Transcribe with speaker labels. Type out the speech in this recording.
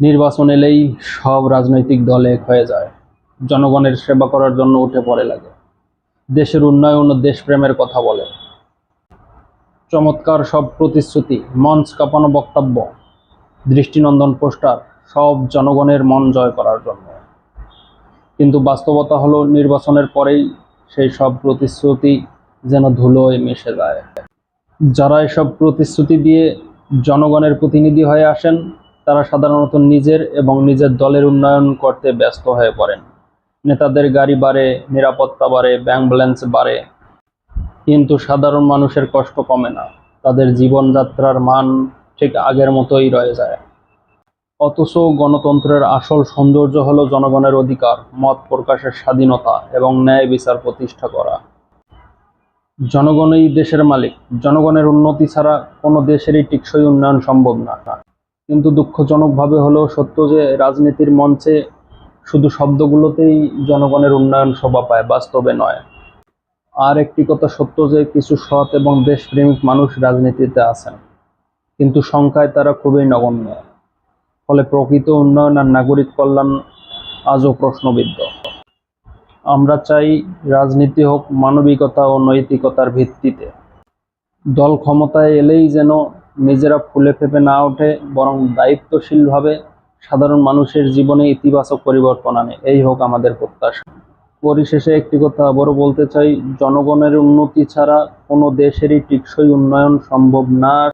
Speaker 1: নির্বাচন এলেই সব রাজনৈতিক দল এক হয়ে যায়। জনগণের সেবা করার জন্য উঠে পড়ে লাগে। দেশের উন্নয়ন ও দেশপ্রেমের কথা বলে। চমৎকার সব প্রতিশ্রুতি, মঞ্চ কাঁপানো বক্তব্য, দৃষ্টিনন্দন পোস্টার, সব জনগণের মন জয় করার জন্য। কিন্তু বাস্তবতা হলো, নির্বাচনের পরেই সেই সব প্রতিশ্রুতি যেন ধুলোয় মিশে যায়। যারা এসব প্রতিশ্রুতি দিয়ে জনগণের প্রতিনিধি হয়ে আসেন তারা সাধারণত নিজের এবং নিজের দলের উন্নয়ন করতে ব্যস্ত হয়ে পড়েন। নেতাদের গাড়ি বাড়ে, নিরাপত্তা বাড়ে ব্যাংক ব্যালেন্স বাড়ে। কিন্তু সাধারণ মানুষের কষ্ট কমে না। তাদের জীবনযাত্রার মান ঠিক আগের মতোই রয়ে যায়। অথচ গণতন্ত্রের আসল সৌন্দর্য হলো জনগণের অধিকার, মত প্রকাশের স্বাধীনতা এবং ন্যায় বিচার প্রতিষ্ঠা করা। জনগণই দেশের মালিক। জনগণের উন্নতি ছাড়া কোনো দেশেরই টেকসই উন্নয়ন সম্ভব না। কিন্তু দুঃখজনকভাবে হলেও সত্য যে রাজনীতির মঞ্চে শুধু শব্দগুলোতেই জনগণের উন্নয়ন শোভা পায়, বাস্তবে নয়। আর একটি কথা সত্য যে কিছু সৎ এবং দেশপ্রেমিক মানুষ রাজনীতিতে আছেন, কিন্তু সংখ্যায় তারা খুবই নগণ্য। ফলে প্রকৃত উন্নয়ন আর নাগরিক কল্যাণ আজও প্রশ্নবিদ্ধ। আমরা চাই রাজনীতি হোক মানবিকতা ও নৈতিকতার ভিত্তিতে। দল ক্ষমতায় এলেই যেন নিজেরা ফুলে ফেপে না ওঠে, বরং দায়িত্বশীলভাবে সাধারণ মানুষের জীবনে ইতিবাচক পরিবর্তন আনে। এই হোক আমাদের প্রত্যাশা। পরিশেষে একটি কথা আবারও বলতে চাই, জনগণের উন্নতি ছাড়া কোনো দেশেরই টিকসই উন্নয়ন সম্ভব না।